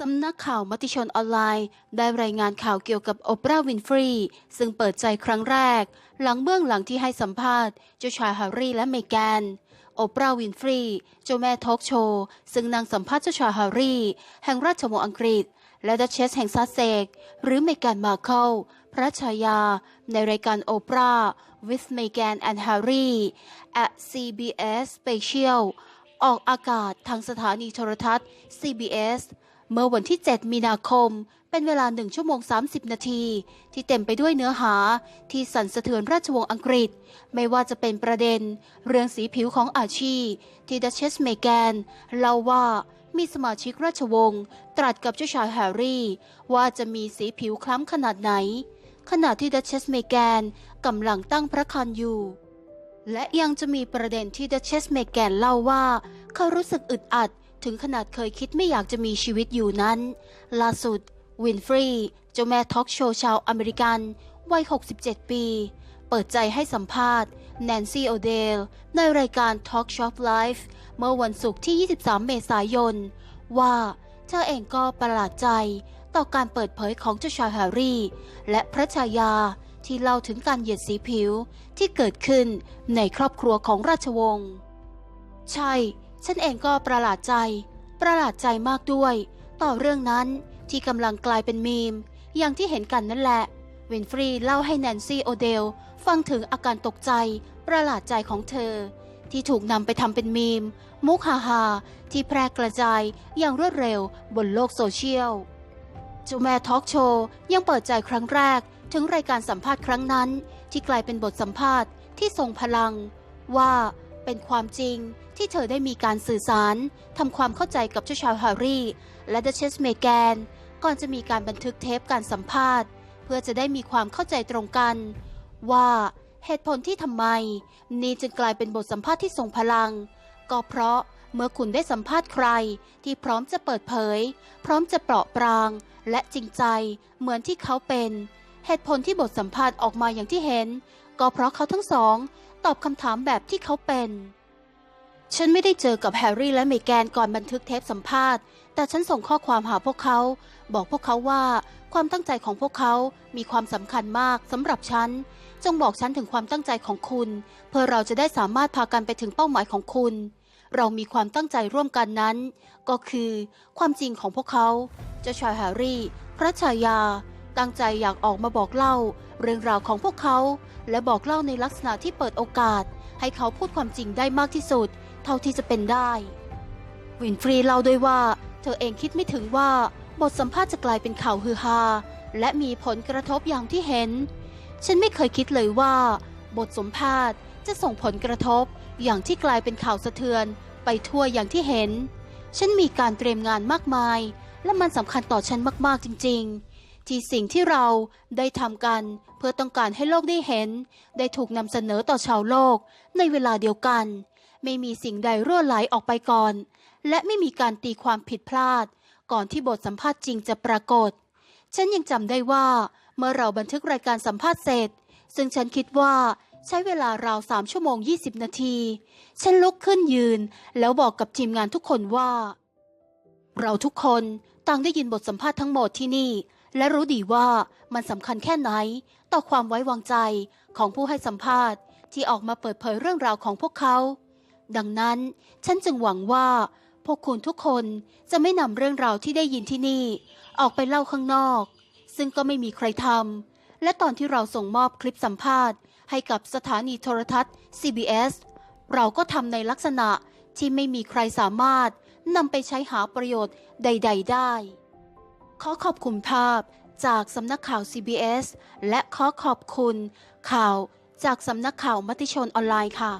สำนักข่าวมติชนออนไลน์ ได้รายงานข่าวเกี่ยวกับโอปราห์วินฟรีซึ่งเปิดใจครั้งแรก หลังเบื้องหลังที่ให้สัมภาษณ์เจ้าชายแฮร์รี่และเมแกนโอปราห์วินฟรีเจ้าแม่ทอล์กโชว์ซึ่งนางสัมภาษณ์เจ้าชายแฮร์รี่ แห่งราชวงศ์อังกฤษ และดัชเชสแห่งซัสเซก หรือเมแกนมาเคิลพระชายา ในรายการโอปรา with Meghan and Harry at CBS Special ออกอากาศทางสถานีโทรทัศน์ CBS เมื่อวันที่ 7 มีนาคม เป็นเวลา 1 ชั่วโมง 30 นาที ที่เต็มไปด้วยเนื้อหาที่สั่นสะเทือนราชวงศ์อังกฤษ ไม่ว่าจะเป็นประเด็น เรื่องสีผิวของอาชีที่ดัชเชสเมแกนเล่าว่ามีสมาชิกราชวงศ์ตรัสกับเจ้าชายแฮร์รี่ ว่าจะมีสีผิวคล้ำขนาดไหน ขณะที่ดัชเชสเมแกนกำลังตั้งพระครรภ์อยู่ และยังจะมีประเด็นที่ดัชเชสเมแกนเล่าว่า เขารู้สึกอึดอัด ถึงขนาดเคยคิดไม่อยากจะมีชีวิตอยู่นั้น ล่าสุด วินฟรีเจ้าแม่ทอล์กโชว์ชาวอเมริกัน วัย 67 ปี เปิดใจให้สัมภาษณ์ แนนซี่โอเดล ในรายการ Talk Shop Live เมื่อวันศุกร์ที่ 23 เมษายน ว่าเธอเองก็ประหลาดใจต่อการเปิดเผยของเจ้าชายแฮร์รี่ และพระชายาที่เล่าถึงการเหยียดสีผิวที่เกิดขึ้นในครอบครัวของราชวงศ์ ใช่ ฉันเองก็ประหลาดใจ ประหลาดใจมากด้วย ต่อเรื่องนั้นที่กำลังกลายเป็นมีม อย่างที่เห็นกันนั่นแหละวินฟรีเล่าให้แนนซี่โอเดล ฟังถึงอาการตกใจ ประหลาดใจของเธอ ที่ถูกนำไปทำเป็นมีม มุกฮาฮาที่แพร่กระจายอย่างรวดเร็วบนโลกโซเชียลจ้าแม่ทอล์กโชว์ยังเปิดใจครั้งแรก ถึงรายการสัมภาษณ์ครั้งนั้น ที่กลายเป็นบทสัมภาษณ์ที่ทรงพลัง ว่า เป็นความจริงที่เธอได้มีการสื่อสารทำความเข้าใจกับเจ้าชายแฮร์รี่ และดัชเชสเมแกน ก่อนจะมีการบันทึกเทปการสัมภาษณ์ เพื่อจะได้มีความเข้าใจตรงกัน ว่าเหตุผลที่ทำไม นี่จึงกลายเป็นบทสัมภาษณ์ที่ทรงพลัง ก็เพราะเมื่อคุณได้สัมภาษณ์ใครที่พร้อมจะเปิดเผย พร้อมจะเปราะปราง และจริงใจเหมือนที่เขาเป็น เหตุผลที่บทสัมภาษณ์ออกมาอย่างที่เห็น ก็เพราะเขาทั้งสอง ตอบคำถามแบบที่เขาเป็น ฉันไม่ได้เจอกับแฮร์รี่และเมแกนก่อนบันทึกเทปสัมภาษณ์ แต่ฉันส่งข้อความหาพวกเขา บอกพวกเขาว่าความตั้งใจของพวกเขา มีความสำคัญมากสำหรับฉัน จงบอกฉันถึงความตั้งใจของคุณ เพื่อเราจะได้สามารถพากันไปถึงเป้าหมายของคุณ เรามีความตั้งใจร่วมกันนั้น ก็คือ ความจริงของพวกเขา เจ้าชายแฮร์รี่ พระชายา ตั้งใจอยากออกมาบอกเล่า เรื่องราวของพวกเขา และบอกเล่าในลักษณะที่เปิดโอกาส ให้เขาพูดความจริงได้มากที่สุด เท่าที่จะเป็นได้ วินฟรีเล่าด้วยว่า เธอเองคิดไม่ถึงว่า บทสัมภาษณ์จะกลายเป็นข่าวฮือฮาและมีผลกระทบอย่างที่เห็น ฉันไม่เคยคิดเลยว่า บทสัมภาษณ์จะส่งผลกระทบ อย่างที่กลายเป็นข่าวสะเทือน ไปทั่วอย่างที่เห็น ฉันมีการเตรียมงานมากมาย และมันสำคัญต่อฉันมากๆจริง ๆ ที่สิ่งที่เราได้ทำกัน เพื่อต้องการให้โลกได้เห็น ได้ถูกนำเสนอต่อชาวโลก ในเวลาเดียวกัน ไม่มีสิ่งใดรั่วไหลออกไปก่อน และไม่มีการตีความผิดพลาด ก่อนที่บทสัมภาษณ์จริงจะปรากฏ ฉันยังจำได้ว่า เมื่อเราบันทึกรายการสัมภาษณ์เสร็จ ซึ่งฉันคิดว่าใช้เวลาราวสามชั่วโมง 20 นาที ฉันลุกขึ้นยืน แล้วบอกกับทีมงานทุกคนว่า เราทุกคนต่างได้ยินบทสัมภาษณ์ทั้งหมดที่นี่ และรู้ดีว่ามันสำคัญแค่ไหน ต่อความไว้วางใจของผู้ให้สัมภาษณ์ ที่ออกมาเปิดเผยเรื่องราวของพวกเขา ดังนั้นฉันจึงหวังว่า พวกคุณทุกคนจะไม่นำเรื่องราวที่ได้ยินที่นี่ ออกไปเล่าข้างนอก ซึ่งก็ไม่มีใครทำและตอนที่เราส่งมอบคลิปสัมภาษณ์ ให้กับสถานีโทรทัศน์ CBS เราก็ทำในลักษณะที่ไม่มีใครสามารถนำไปใช้หาประโยชน์ใด ๆ ได้ ขอขอบคุณภาพจากสำนักข่าว CBS และขอขอบคุณข่าวจากสำนักข่าวมติชนออนไลน์ค่ะ